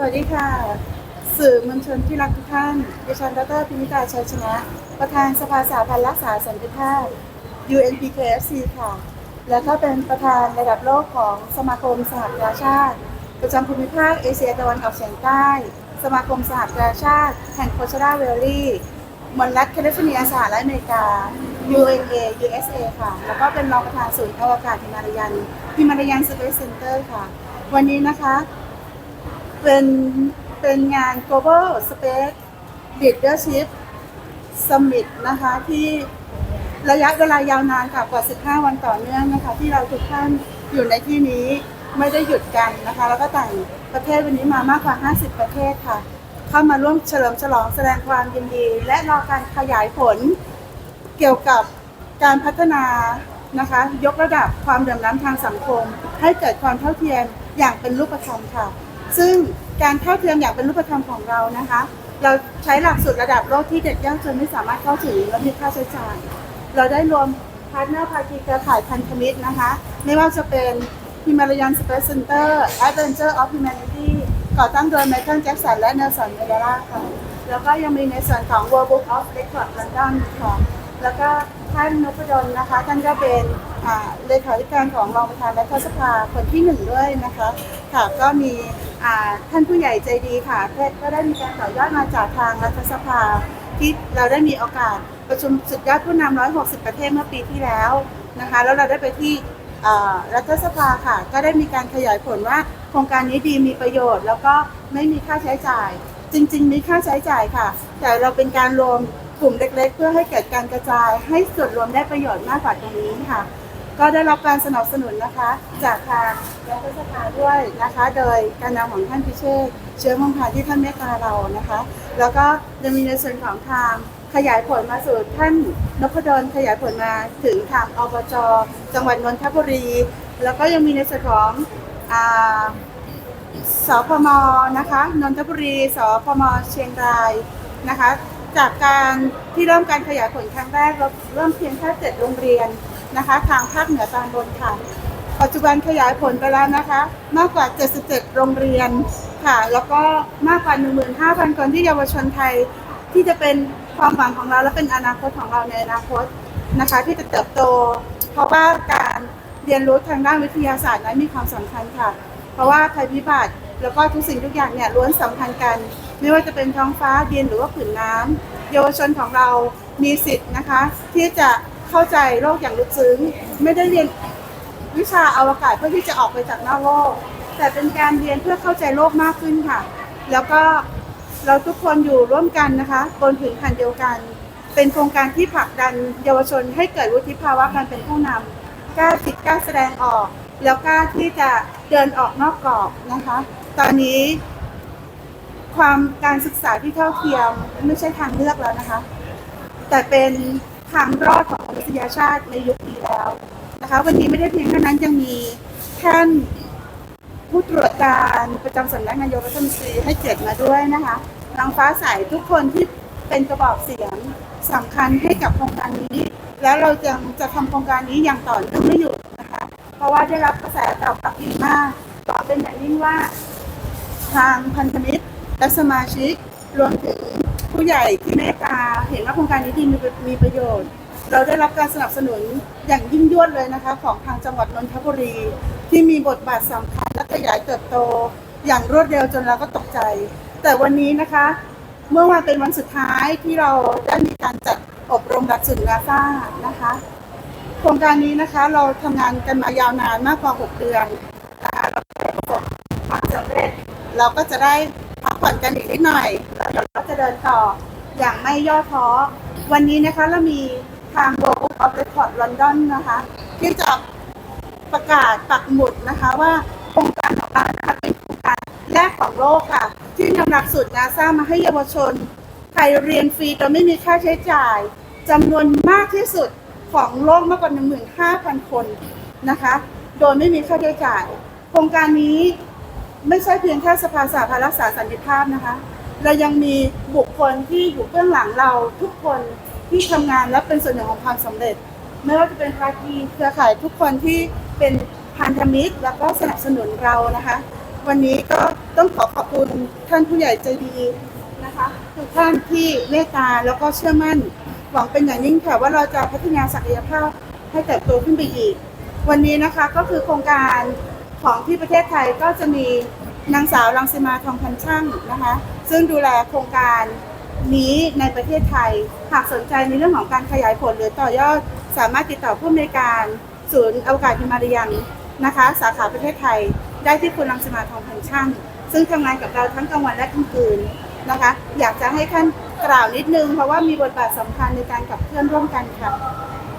สวัสดีค่ะ สื่อมวลชนที่รักทุกท่าน ดิฉันดรพิมิตาชัยชนะ ประธานสภาสาพันธ์รักษาสันติภาพ UNPKFC ค่ะ และก็เป็นประธานระดับโลกของสมาคมสหประชาชาติ ประจำภูมิภาคเอเชียตะวันออกเฉียงใต้ สมาคมสหประชาชาติ แห่งโคชราเวลลี่มณรัฐแคลิฟอร์เนียสหรัฐอเมริกา UNA USA ค่ะ แล้วก็เป็นรองประธานศูนย์อวกาศฮิมาลายันฮิมาลายันสเปซเซ็นเตอร์ค่ะ วันนี้นะคะ เป็นเป็นงาน global space leadership summit นะคะที่ระยะเวลายาวนานค่ะกว่า 15 วันต่อเนื่องนะคะที่เราทุกท่านอยู่ในที่นี้ไม่ได้หยุดกันนะคะ แล้วก็ต่างประเทศวันนี้มามากกว่า 50 ประเทศค่ะ เข้ามาร่วมเฉลิมฉลองแสดงความยินดี และรอการขยายผลเกี่ยวกับการพัฒนานะคะ ยกระดับความเหลื่อมล้ำทางสังคม ให้เกิดความเท่าเทียมอย่างเป็นรูปธรรมค่ะ ซึ่งการเท่าเทียมอย่างเป็นรูปธรรมของเรานะคะ เราใช้หลักสูตรระดับโลกที่เด็กยากจนไม่สามารถเข้าถึงและมีค่าใช้จ่าย เราได้รวมพาร์ทเนอร์ภาคีเครือข่ายพันธมิตรนะคะ ไม่ว่าจะเป็น Himalayan Space Center Adventure of Humanity ก่อตั้งโดยไมเคิลแจ็คสันและเนลสันเมเดล่าค่ะ แล้วก็ยังมีในส่วนของ World Book of Record London ค่ะ แล้วก็ท่านนพดลนะคะ ท่านก็เป็น อ่าเลขาธิการของรองประธานรัฐสภาคนที่หนึ่งด้วยนะคะ ค่ะก็มีท่านผู้ใหญ่ใจดีค่ะก็ได้มีการต่อยอดมาจากทางรัฐสภา ที่เราได้มีโอกาสประชุมสุดยอดผู้นำ160 ประเทศเมื่อปีที่แล้วนะคะ แล้วเราได้ไปที่รัฐสภาค่ะ ก็ได้มีการขยายผลว่า โครงการนี้ดีมีประโยชน์ แล้วก็ไม่มีค่าใช้จ่าย จริง ๆ มีค่าใช้จ่ายค่ะ แต่เราเป็นการรวมกลุ่มเล็ก ๆ เพื่อให้เกิดการกระจาย ให้ส่วนรวมได้ประโยชน์มากกว่าตรงนี้ค่ะ ก็ได้รับการสนับสนุนนะคะ จากทางรัฐสภาด้วยนะคะ โดยการนำของท่านพิเชษเชื้อมงคลที่ท่านเมตตาเรานะคะ แล้วก็จะมีในส่วนของทางขยายผลมาสู่ท่านนพดลขยายผลมาถึงทางอบจจังหวัดนนทบุรี แล้วก็ยังมีในส่วนของอ่าสพมนะคะนนทบุรีสพมเชียงรายนะคะ จากการที่เริ่มการขยายผลครั้งแรกเราเริ่มเพียงแค่เจ็ดโรงเรียน นะคะ ทางภาคเหนือตอนบนค่ะ ปัจจุบันขยายผลไปแล้วนะคะ มากกว่า 77 โรงเรียนค่ะ แล้วก็มากกว่า 15,000 คนที่เยาวชนไทยที่จะเป็นความหวังของเราและเป็นอนาคตของเราในอนาคตนะคะ ที่จะเติบโต เพราะว่าการเรียนรู้ทางด้านวิทยาศาสตร์นั้นมีความสำคัญค่ะ เพราะว่าภัยพิบัติแล้วก็ทุกสิ่งทุกอย่างเนี่ยล้วนสัมพันธ์กัน ไม่ว่าจะเป็นท้องฟ้าดินหรือว่าผืนน้ำเยาวชนของเรามีสิทธิ์นะคะ ที่จะ เข้าใจโลกอย่างลึกซึ้ง ไม่ได้เรียนวิชาอวกาศเพื่อที่จะออกไปจากนอกโลก แต่เป็นการเรียนเพื่อเข้าใจโลกมากขึ้นค่ะ แล้วก็เราทุกคนอยู่ร่วมกันนะคะ บนผืนแผ่นเดียวกัน เป็นโครงการที่ผลักดันเยาวชนให้เกิดวุฒิภาวะการเป็นผู้นำกล้าคิดกล้าแสดงออก แล้วกล้าที่จะเดินออกนอกกรอบนะคะ ตอนนี้ ความการศึกษาที่เท่าเทียมไม่ใช่ทางเลือกแล้วนะคะ แต่เป็น ทางรอดของมนุษยชาติในยุคนี้แล้วนะคะวันนี้ไม่ได้เพียงเท่านั้นยังมีท่านผู้ตรวจการประจำสำนักนายกรัฐมนตรีให้เกียรติมาด้วยนะคะนางฟ้าใสทุกคนที่เป็นกระบอกเสียงสำคัญให้กับโครงการนี้ แล้วเราจะจะทำโครงการนี้อย่างต่อเนื่องไม่หยุดนะคะ เพราะว่าได้รับกระแสตอบรับดีมากต่อเป็นอย่างยิ่งว่า ทางพันธมิตรและสมาชิกรวมถึง ผู้ใหญ่ที่เมตตาเห็นว่าโครงการนี้ดีมีมีประโยชน์ เราได้รับการสนับสนุนอย่างยิ่งยวดเลยนะคะ ของทางจังหวัดนนทบุรี ที่มีบทบาทสำคัญและขยายเติบโต อย่างรวดเร็วจนเราก็ตกใจ แต่วันนี้นะคะ เมื่อวานเป็นวันสุดท้ายที่เราได้มีการจัดอบรมหลักสูตรนาซานะคะ โครงการนี้นะคะเราทำงานกันมายาวนานมากกว่า 6 เดือนนะคะเราได้ประสบความสำเร็จเราก็จะได้พักผ่อนกันอีกนิดหน่อย จะเดินต่ออย่างไม่ย่อท้อ วันนี้นะคะเรามีทาง World Book of Record London นะคะ ที่จะประกาศปักหมุดนะคะว่าโครงการของเรานะคะเป็นโครงการแรกของโลกค่ะ ที่นำหลักสูตรนาซามาให้เยาวชนไทยเรียนฟรีโดยไม่มีค่าใช้จ่ายจำนวนมากที่สุดของโลกมากกว่า 15,000 คนนะคะ โดยไม่มีค่าใช้จ่าย โครงการนี้ไม่ใช่เพียงแค่สภาสาพันธ์รักษาสันติภาพนะคะ เรายังมีบุคคลที่อยู่เบื้องหลังเราทุกคนที่ทำงานและเป็นส่วนหนึ่งของความสำเร็จ ไม่ว่าจะเป็นภาคีเครือข่ายทุกคนที่เป็นพันธมิตร แล้วก็สนับสนุนเรานะคะ วันนี้ก็ต้องขอขอบคุณท่านผู้ใหญ่ใจดีนะคะทุกท่านที่เมตตาแล้วก็เชื่อมั่น หวังเป็นอย่างยิ่งค่ะว่าเราจะพัฒนาศักยภาพให้เติบโตขึ้นไปอีก วันนี้นะคะก็คือโครงการของที่ประเทศไทยก็จะมี นางสาวรังสิมาทองพันช่างนะคะ ซึ่งดูแลโครงการนี้ในประเทศไทย หากสนใจในเรื่องของการขยายผลหรือต่อยอด สามารถติดต่อผู้อำนวยการศูนย์อวกาศฮิมาลายันนะคะ สาขาประเทศไทย ได้ที่คุณรังสิมาทองพันช่าง ซึ่งทำงานกับเราทั้งกลางวันและกลางคืนนะคะ อยากจะให้ท่านกล่าวนิดนึง เพราะว่ามีบทบาทสำคัญในการขับเคลื่อนร่วมกันค่ะ